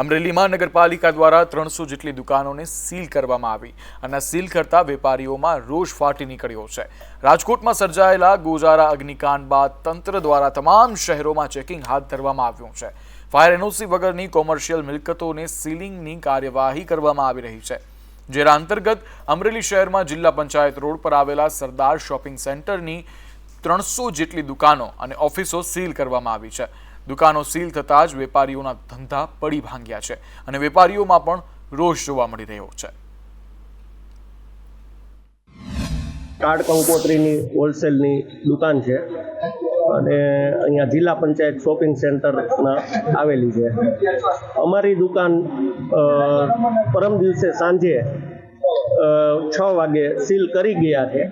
અમરેલીમાં નગરપાલિકા દ્વારા ત્રણસો જેટલી દુકાનોને સીલ કરવામાં આવી અને સીલ કરતા વેપારીઓમાં રોષ ફાટી નીકળ્યો છે. રાજકોટમાં સર્જાયેલા ગોજારા અગ્નિકાંડ બાદ તંત્ર દ્વારા તમામ શહેરોમાં ચેકિંગ હાથ ધરવામાં આવ્યું છે. ફાયર એનઓસી વગરની કોમર્શિયલ મિલકતોને સીલિંગની કાર્યવાહી કરવામાં આવી રહી છે. જેના અંતર્ગત અમરેલી શહેરમાં જિલ્લા પંચાયત રોડ પર આવેલા સરદાર શોપિંગ સેન્ટરની ત્રણસો જેટલી દુકાનો અને ઓફિસો સીલ કરવામાં આવી છે. દુકાનો સીલ થતાં જ વેપારીઓના ધંધા પડી ભાંગ્યા છે અને વેપારીઓમાં પણ રોષ જોવા મળી રહ્યો છે. કાર્ડ કંકોત્રીની હોલસેલની દુકાન છે અને અહીંયા જિલ્લા પંચાયત શોપિંગ સેન્ટરના આવેલી છે. અમારી દુકાન પરમ દિવસે સાંજે છ વાગે સીલ કરી ગયા છે.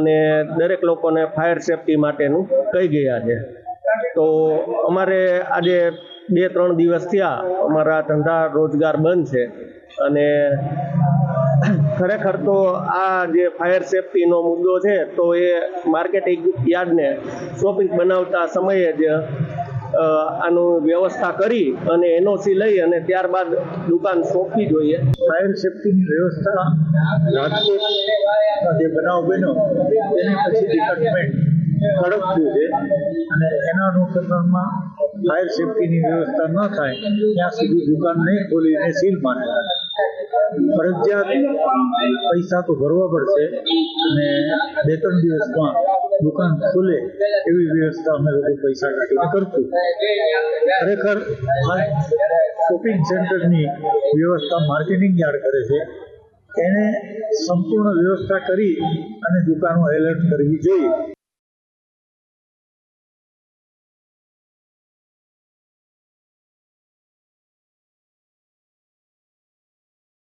અને દરેક લોકોને ફાયર સેફટી માટેનું કહી ગયા છે. તો અમારે આજે બે ત્રણ દિવસ થયા અમારા ધંધા રોજગાર બંધ છે અને ખરેખર તો આ જે ફાયર સેફટીનો મુદ્દો છે તો એ માર્કેટિંગ યાર્ડને શોપિંગ બનાવતા સમયે જ આનું વ્યવસ્થા કરી અને એનઓસી લઈ અને ત્યારબાદ દુકાન સોંપવી જોઈએ. ફાયર સેફટીની વ્યવસ્થા, રાજકોટમાં જે બનાવ બન્યો, તેને પછી ડિપાર્ટમેન્ટ કડક છે અને એના અનુસંધાનમાં ફાયર સેફટીની વ્યવસ્થા ન થાય, ત્યાં સુધી દુકાન નહીં ખોલીને સીલ મારેલા ફરજિયાત પૈસા તો ભરવા પડશે અને બે ત્રણ દિવસમાં દુકાન ખુલે, એવી વ્યવસ્થા અમે લોકો પૈસા કાઢીને કરશું. ખરેખર આ શોપિંગ સેન્ટરની વ્યવસ્થા માર્કેટિંગ યાર્ડ કરે છે. એને સંપૂર્ણ વ્યવસ્થા કરી અને દુકાનો એલર્ટ કરવી જોઈએ.